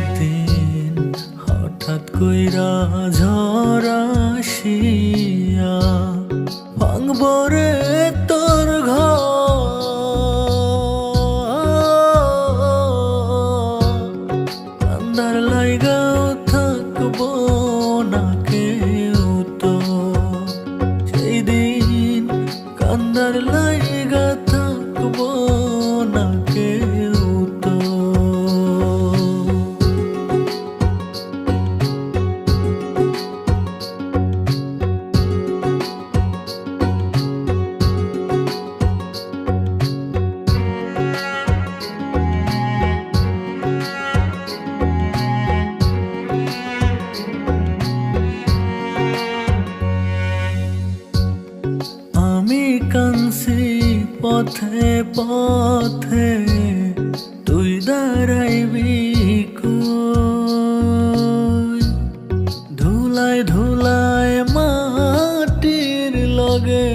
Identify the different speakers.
Speaker 1: একদিন হঠাৎ কইরা ঝরা শিয়া ভাঙব রে তোর ঘর। লাইগাও থাকব না কেউ তো। সেই দিন কান্দার লাইগা থাকব পথে পথে তুই দাঁড়াইবি ধুলায় ধুলায় মাটির লগে